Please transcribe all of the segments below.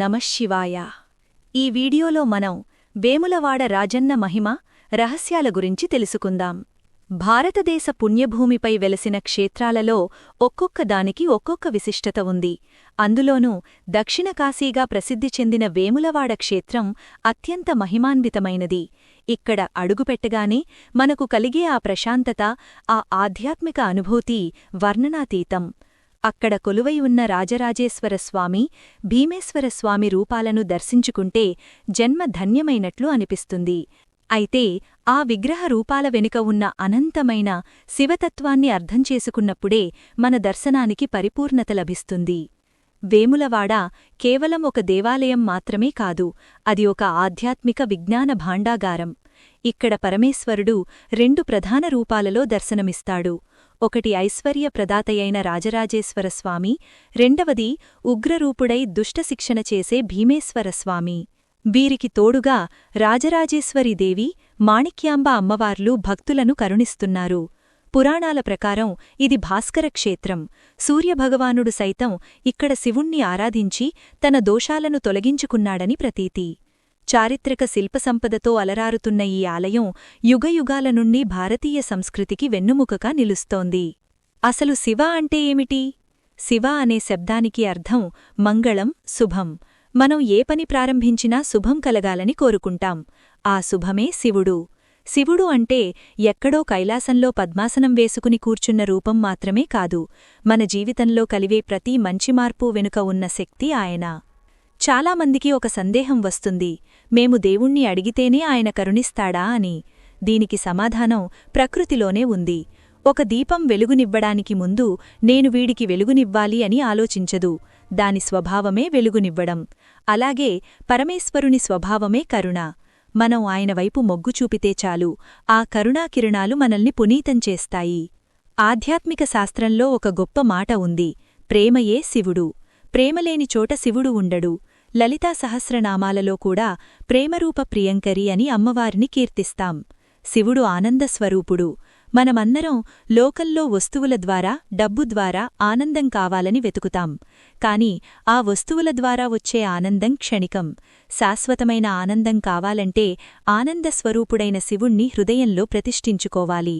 నమశివాయ ఈ వీడియోలో మనం వేములవాడ రాజన్న మహిమ రహస్యాల గురించి తెలుసుకుందాం. భారతదేశ పుణ్యభూమిపై వెలసిన క్షేత్రాలలో ఒక్కొక్క దానికి ఒక్కొక్క విశిష్టత ఉంది. అందులోనూ దక్షిణ కాశీగా ప్రసిద్ధి చెందిన వేములవాడ క్షేత్రం అత్యంత మహిమాన్వితమైనది. ఇక్కడ అడుగుపెట్టగానే మనకు కలిగే ఆ ప్రశాంతత ఆ ఆధ్యాత్మిక అనుభూతి వర్ణనాతీతం. అక్కడ కొలువై ఉన్న రాజరాజేశ్వరస్వామి భీమేశ్వరస్వామి రూపాలను దర్శించుకుంటే జన్మ ధన్యమైనట్లు అనిపిస్తుంది. అయితే ఆ విగ్రహ రూపాల వెనుక ఉన్న అనంతమైన శివతత్వాన్ని అర్థం చేసుకున్నప్పుడే మన దర్శనానికి పరిపూర్ణత లభిస్తుంది. వేములవాడ కేవలం ఒక దేవాలయం మాత్రమే కాదు అది ఒక ఆధ్యాత్మిక విజ్ఞాన భాండాగారం. ఇక్కడ పరమేశ్వరుడు రెండు ప్రధాన రూపాలలో దర్శనమిస్తాడు. ఒకటి ఐశ్వర్య ప్రదాతయైన రాజరాజేశ్వర స్వామి రెండవది ఉగ్రరూపుడై దుష్టశిక్షణ చేసే భీమేశ్వర స్వామి వీరికి తోడుగా రాజరాజేశ్వరీదేవి మాణిక్యాంబ అమ్మవార్లు భక్తులను కరుణిస్తున్నారు. పురాణాల ప్రకారం ఇది భాస్కర క్షేత్రం. సూర్యభగవానుడు సైతం ఇక్కడ శివుణ్ణి ఆరాధించి తన దోషాలను తొలగించుకున్నాడని ప్రతీతి. చారిత్రక శిల్పసంపదతో అలరారుతున్న ఈ ఆలయం యుగయుగాల నుండి భారతీయ సంస్కృతికి వెన్నుముకగా నిలుస్తోంది. అసలు శివ అంటే ఏమిటి? శివ అనే శబ్దానికి అర్థం మంగళం శుభం. మనం ఏ పని ప్రారంభించినా శుభం కలగాలని కోరుకుంటాం. ఆ శుభమే శివుడు. శివుడు అంటే ఎక్కడో కైలాసంలో పద్మాసనం వేసుకుని కూర్చున్న రూపం మాత్రమే కాదు. మన జీవితంలో కలివే ప్రతి మంచి మార్పు వెనుక ఉన్న శక్తి ఆయన. చాలామందికి ఒక సందేహం వస్తుంది. మేము దేవుణ్ణి అడిగితేనే ఆయన కరుణిస్తాడా అని. దీనికి సమాధానం ప్రకృతిలోనే ఉంది. ఒక దీపం వెలుగునివ్వడానికి ముందు నేను వీడికి వెలుగునివ్వాలి అని ఆలోచించదు. దాని స్వభావమే వెలుగునివ్వడం. అలాగే పరమేశ్వరుని స్వభావమే కరుణ. మనం ఆయన వైపు మొగ్గు చూపితే చాలు. ఆ కరుణాకిరణాలు మనల్ని పునీతం చేస్తాయి. ఆధ్యాత్మిక శాస్త్రంలో ఒక గొప్ప మాట ఉంది. ప్రేమయే శివుడు. ప్రేమలేని చోట శివుడు ఉండడు. లలితా సహస్రనామాలలో కూడా ప్రేమరూప ప్రియంకరి అని అమ్మవారిని కీర్తిస్తాం. శివుడు ఆనందస్వరూపుడు మనమన్నరం లోకల్లో వస్తువుల ద్వారా డబ్బు ద్వారా ఆనందం కావాలని వెతుకుతాం. కాని ఆ వస్తువుల ద్వారా వచ్చే ఆనందం క్షణికం. శాశ్వతమైన ఆనందం కావాలంటే ఆనందస్వరూపుడైన శివుణ్ణి హృదయంలో ప్రతిష్ఠించుకోవాలి.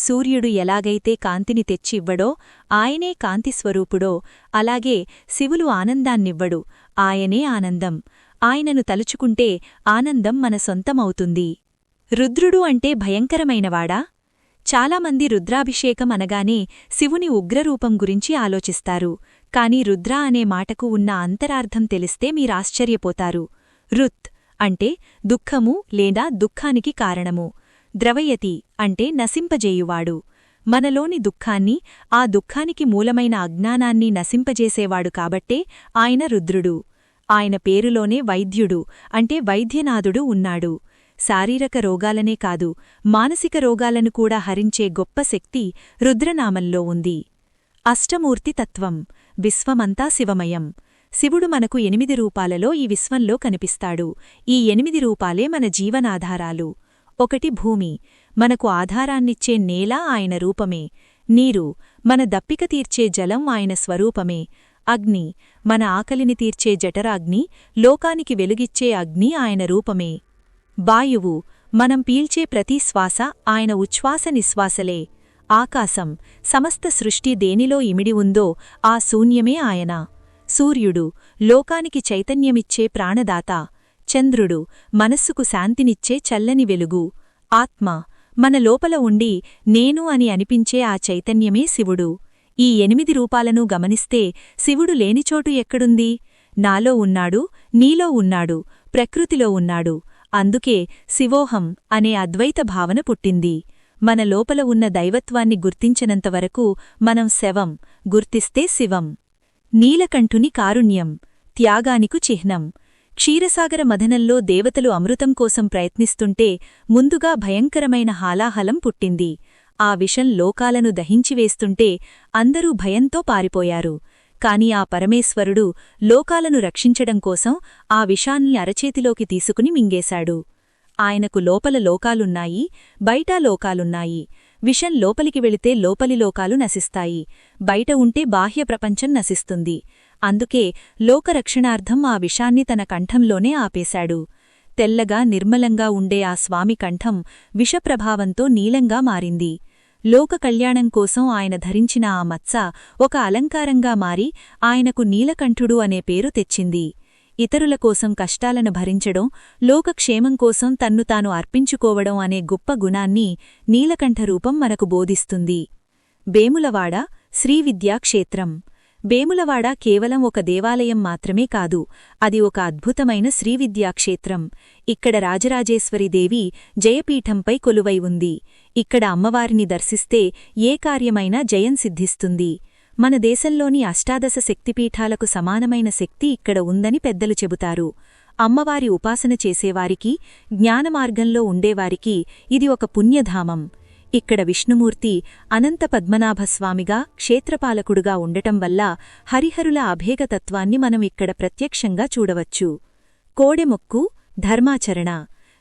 సూర్యుడు ఎలాగైతే కాంతిని తెచ్చివ్వడో ఆయనే కాంతిస్వరూపుడో అలాగే శివులు ఆనందాన్నివ్వడు. ఆయనే ఆనందం. ఆయనను తలుచుకుంటే ఆనందం మన సొంతమవుతుంది. రుద్రుడు అంటే భయంకరమైనవాడా? చాలామంది రుద్రాభిషేకం అనగానే శివుని ఉగ్రరూపం గురించి ఆలోచిస్తారు. కాని రుద్ర అనే మాటకు ఉన్న అంతరార్థం తెలిస్తే మీరాశ్చర్యపోతారు. రుత్ అంటే దుఃఖము లేదా దుఃఖానికి కారణము. ద్రవయతి అంటే నశింపజేయువాడు. మనలోని దుఃఖాన్ని ఆ దుఃఖానికి మూలమైన అజ్ఞానాన్ని నశింపజేసేవాడు కాబట్టే ఆయన రుద్రుడు. ఆయన పేరులోనే వైద్యుడు అంటే వైద్యనాథుడు ఉన్నాడు. శారీరక రోగాలనే కాదు మానసిక రోగాలను కూడా హరించే గొప్ప శక్తి రుద్రనామంలో ఉంది. అష్టమూర్తి తత్వం విశ్వమంతా శివమయం. శివుడు మనకు ఎనిమిది రూపాలలో ఈ విశ్వంలో కనిపిస్తాడు. ఈ ఎనిమిది రూపాలే మన జీవనాధారాలు. ఒకటి భూమి. మనకు ఆధారాన్నిచ్చే నేల ఆయన రూపమే. నీరు మన దప్పిక తీర్చే జలం ఆయన స్వరూపమే. అగ్ని మన ఆకలిని తీర్చే జఠరాగ్ని లోకానికి వెలుగిచ్చే అగ్ని ఆయన రూపమే. వాయువు మనం పీల్చే ప్రతి శ్వాస ఆయన ఉచ్ఛ్వాస నిశ్వాసలే. ఆకాశం సమస్త సృష్టి దేనిలో ఇమిడి ఉందో ఆ శూన్యమే ఆయన. సూర్యుడు లోకానికి చైతన్యమిచ్చే ప్రాణదాత. చంద్రుడు మనస్సుకు శాంతినిచ్చే చల్లని వెలుగు. ఆత్మ మన లోపల ఉండి నేను అని అనిపించే ఆ చైతన్యమే శివుడు. ఈ ఎనిమిది రూపాలను గమనిస్తే శివుడు లేనిచోటు ఎక్కడుంది? నాలో ఉన్నాడు నీలో ఉన్నాడు ప్రకృతిలో ఉన్నాడు. అందుకే శివోహం అనే అద్వైత భావన పుట్టింది. మన లోపల ఉన్న దైవత్వాన్ని గుర్తించినంతవరకు మనం శవం గుర్తిస్తే శివం. నీలకంఠుని కారుణ్యం త్యాగానికు చిహ్నం. క్షీరసాగర మథనంలో దేవతలు అమృతం కోసం ప్రయత్నిస్తుంటే ముందుగా భయంకరమైన హాలాహలం పుట్టింది. ఆ విషం లోకాలను దహించివేస్తుంటే అందరూ భయంతో పారిపోయారు. కాని ఆ పరమేశ్వరుడు లోకాలను రక్షించడం కోసం ఆ విషాన్ని అరచేతిలోకి తీసుకుని మింగేశాడు. ఆయనకు లోపల లోకాలున్నాయి బయట లోకాలున్నాయి. విషం లోపలికి వెళితే లోపలి లోకాలు నశిస్తాయి. బయట ఉంటే బాహ్య ప్రపంచం నశిస్తుంది. అందుకే లోకరక్షణార్థం ఆ విషాన్ని తన కంఠంలోనే ఆపేశాడు. తెల్లగా నిర్మలంగా ఉండే ఆ స్వామి కంఠం విషప్రభావంతో నీలంగా మారింది. లోక కళ్యాణం కోసం ఆయన ధరించిన ఆ మత్స ఒక అలంకారంగా మారి ఆయనకు నీలకంఠుడు అనే పేరు తెచ్చింది. ఇతరుల కోసం కష్టాలను భరించడం లోకక్షేమం కోసం తన్ను తాను అర్పించుకోవడం అనే గొప్ప గుణాన్ని నీలకంఠరూపం మనకు బోధిస్తుంది. బేములవాడ శ్రీవిద్యాక్షేత్రం వేములవాడ కేవలం ఒక దేవాలయం మాత్రమే కాదు అది ఒక అద్భుతమైన శ్రీవిద్యాక్షేత్రం. ఇక్కడ రాజరాజేశ్వరిదేవి జయపీఠంపై కొలువై ఉంది. ఇక్కడ అమ్మవారిని దర్శిస్తే ఏ కార్యమైనా జయం సిద్ధిస్తుంది. మన దేశంలోని అష్టాదశ శక్తిపీఠాలకు సమానమైన శక్తి ఇక్కడ ఉందని పెద్దలు చెబుతారు. అమ్మవారి ఉపాసన చేసేవారికి జ్ఞానమార్గంలో ఉండేవారికి ఇది ఒక పుణ్యధామం. ఇక్కడ విష్ణుమూర్తి అనంత పద్మనాభస్వామిగా క్షేత్రపాలకుడుగా ఉండటం వల్ల హరిహరుల అభేగతత్వాన్ని మనం ఇక్కడ ప్రత్యక్షంగా చూడవచ్చు. కోడెమొక్కు ధర్మాచరణ.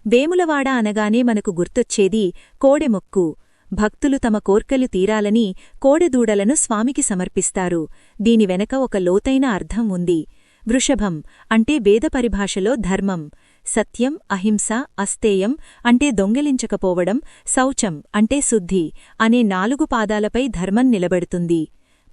వేములవాడ అనగానే మనకు గుర్తొచ్చేది కోడెమొక్కు. భక్తులు తమ కోర్కెలు తీరాలని కోడెదూడలను స్వామికి సమర్పిస్తారు. దీని వెనక ఒక లోతైన అర్థం ఉంది. వృషభం అంటే వేద పరిభాషలో ధర్మం. సత్యం అహింస అస్తేయం అంటే దొంగిలించకపోవడం శౌచం అంటే శుద్ధి అనే నాలుగు పాదాలపై ధర్మం నిలబెడుతుంది.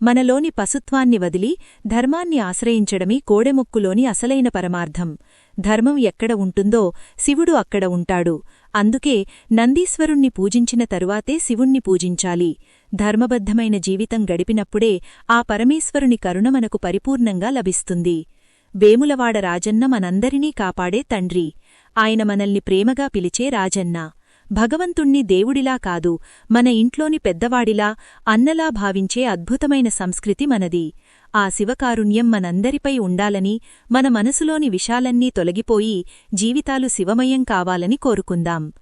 మనలోని పశుత్వాన్ని వదిలి ధర్మాన్ని ఆశ్రయించడమే కోడెముక్కులోని అసలైన పరమార్థం. ధర్మం ఎక్కడ ఉంటుందో శివుడు అక్కడ ఉంటాడు. అందుకే నందీశ్వరుణ్ణి పూజించిన తరువాతే శివుణ్ణి పూజించాలి. ధర్మబద్ధమైన జీవితం గడిపినప్పుడే ఆ పరమేశ్వరుని కరుణ మనకు పరిపూర్ణంగా లభిస్తుంది. వేములవాడ రాజన్న మనందరినీ కాపాడే తండ్రి. ఆయన మనల్ని ప్రేమగా పిలిచే రాజన్న. భగవంతుణ్ణి దేవుడిలా కాదు మన ఇంట్లోని పెద్దవాడిలా అన్నలా భావించే అద్భుతమైన సంస్కృతి మనది. ఆ శివకారుణ్యం మనందరిపై ఉండాలని మన మనసులోని విషాలన్నీ తొలగిపోయి జీవితాలు శివమయం కావాలని కోరుకుందాం.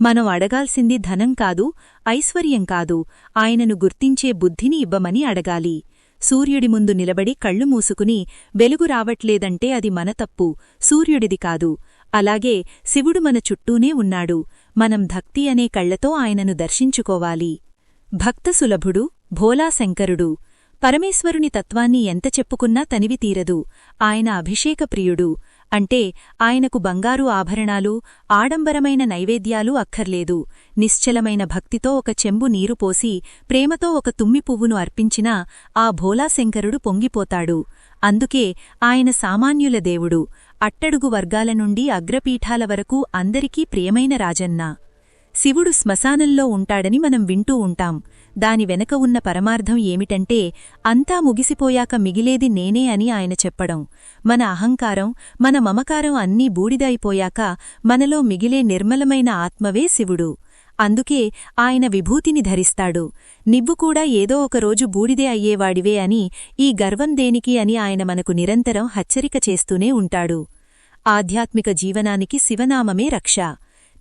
మనం అడగాల్సింది ధనం కాదు ఐశ్వర్యం కాదు ఆయనను గుర్తించే బుద్ధిని ఇవ్వమని అడగాలి. సూర్యుడి ముందు నిలబడి కళ్ళు మూసుకుని వెలుగు రావట్లేదంటే అది మన తప్పు సూర్యుడిది కాదు. అలాగే శివుడు మన చుట్టూనే ఉన్నాడు. మనం భక్తి అనే కళ్ళతో ఆయనను దర్శించుకోవాలి. భక్తసులభుడు భోలాశంకరుడు పరమేశ్వరుని తత్వాన్ని ఎంత చెప్పుకున్నా తనివి తీరదు. ఆయన అభిషేకప్రియుడు. అంటే ఆయనకు బంగారు ఆభరణాలు ఆడంబరమైన నైవేద్యాలు అక్కర్లేదు. నిశ్చలమైన భక్తితో ఒక చెంబు నీరు పోసి ప్రేమతో ఒక తుమ్మి పువ్వును అర్పించినా ఆ భోలాశంకరుడు పొంగిపోతాడు. అందుకే ఆయన సామాన్యుల దేవుడు. అట్టడుగు వర్గాల నుండి అగ్రపీఠాల వరకు అందరికీ ప్రియమైన రాజన్న. శివుడు శ్మశానంలో ఉంటాడని మనం వింటూ ఉంటాం. దాని వెనక ఉన్న పరమార్థం ఏమిటంటే అంతా ముగిసిపోయాక మిగిలేది నేనే అని ఆయన చెప్పడం. మన అహంకారం మన మమకారం అన్నీ బూడిదైపోయాక మనలో మిగిలే నిర్మలమైన ఆత్మవే శివుడు. అందుకే ఆయన విభూతిని ధరిస్తాడు. నివ్వు కూడా ఏదో ఒకరోజు బూడిదే అయ్యేవాడివే అని ఈ గర్వం దేనికి అని ఆయన మనకు నిరంతరం హెచ్చరిక చేస్తూనే ఉంటాడు. ఆధ్యాత్మిక జీవనానికి శివనామమే రక్ష.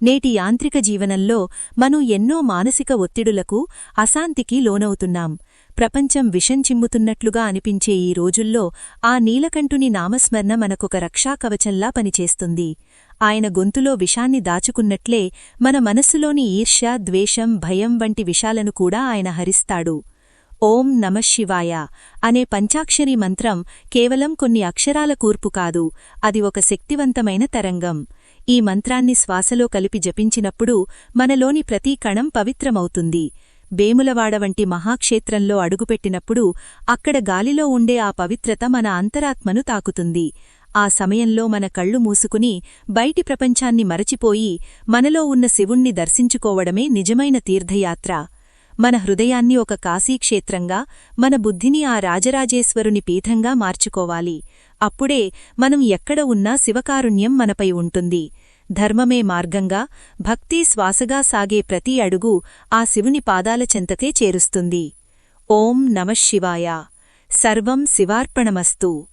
నేటి యాంత్రిక జీవనంలో మనం ఎన్నో మానసిక ఒత్తిడులకు అశాంతికి లోనవుతున్నాం. ప్రపంచం విషం చిమ్ముతున్నట్లుగా అనిపించే ఈ రోజుల్లో ఆ నీలకంఠుని నామస్మరణ మనకొక రక్షాకవచంలా పనిచేస్తుంది. ఆయన గొంతులో విషాన్ని దాచుకున్నట్లే మన మనస్సులోని ఈర్ష్య ద్వేషం భయం వంటి విషాలను కూడా ఆయన హరిస్తాడు. ఓం నమశివాయ అనే పంచాక్షరి మంత్రం కేవలం కొన్ని అక్షరాల కూర్పు కాదు అది ఒక శక్తివంతమైన తరంగం. ఈ మంత్రాన్ని శ్వాసలో కలిపి జపించినప్పుడు మనలోని ప్రతి కణం పవిత్రమవుతుంది. వేములవాడ వంటి మహాక్షేత్రంలో అడుగుపెట్టినప్పుడు అక్కడ గాలిలో ఉండే ఆ పవిత్రత మన అంతరాత్మను తాకుతుంది. ఆ సమయంలో మన కళ్ళు మూసుకుని బయటి ప్రపంచాన్ని మరచిపోయి మనలో ఉన్న శివుణ్ణి దర్శించుకోవడమే నిజమైన తీర్థయాత్ర. మన హృదయాన్ని ఒక కాశీక్షేత్రంగా మన బుద్ధిని ఆ రాజరాజేశ్వరుని పీఠంగా మార్చుకోవాలి. అప్పుడే మనం ఎక్కడ ఉన్నా శివకారుణ్యం మనపై ఉంటుంది. ధర్మమే మార్గంగా భక్తి శ్వాసగా సాగే ప్రతి అడుగు ఆ శివుని పాదాల చెంతకే చేరుస్తుంది. ఓం నమశివాయ సర్వం శివార్పణమస్తు.